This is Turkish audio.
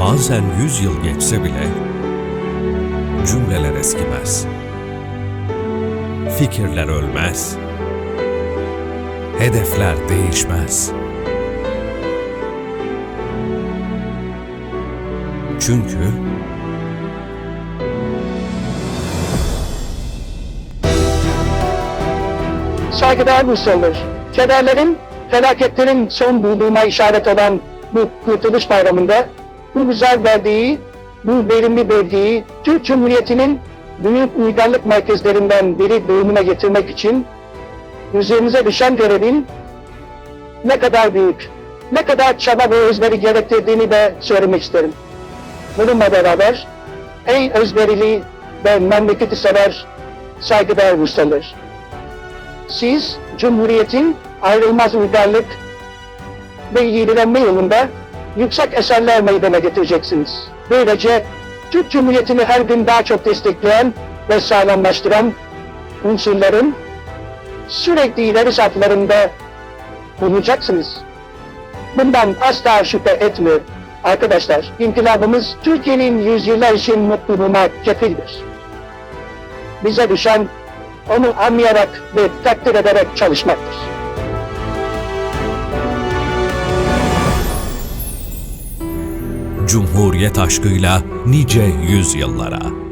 Bazen yüz yıl geçse bile cümleler eskimez. Fikirler ölmez. Hedefler değişmez. Çünkü saygıdeğer Müslümanlar, kederlerin, felaketlerin son bulduğuna işaret olan bu Kurtuluş Bayramı'nda bu güzel verdiği, bu verimli verdiği Türk Cumhuriyeti'nin büyük uygarlık merkezlerinden biri durumuna getirmek için üzerimize düşen görevin ne kadar büyük, ne kadar çaba ve özveri gerektirdiğini de söylemek isterim. Bununla beraber ey özverili ve memleketi sever saygıdeğer Müslümanlar. Siz Cumhuriyet'in ayrılmaz uygarlık ve yenilenme yolunda yüksek eserler meydana getireceksiniz. Böylece Türk Cumhuriyeti'ni her gün daha çok destekleyen ve sağlamlaştıran unsurların sürekli ileri saflarında bulunacaksınız. Bundan asla şüphe etmiyorum. Arkadaşlar, inkılabımız Türkiye'nin yüzyıllar için mutluluğuna kefildir. Bize düşen onu anlayarak ve takdir ederek çalışmaktır. Cumhuriyet aşkıyla nice yüzyıllara.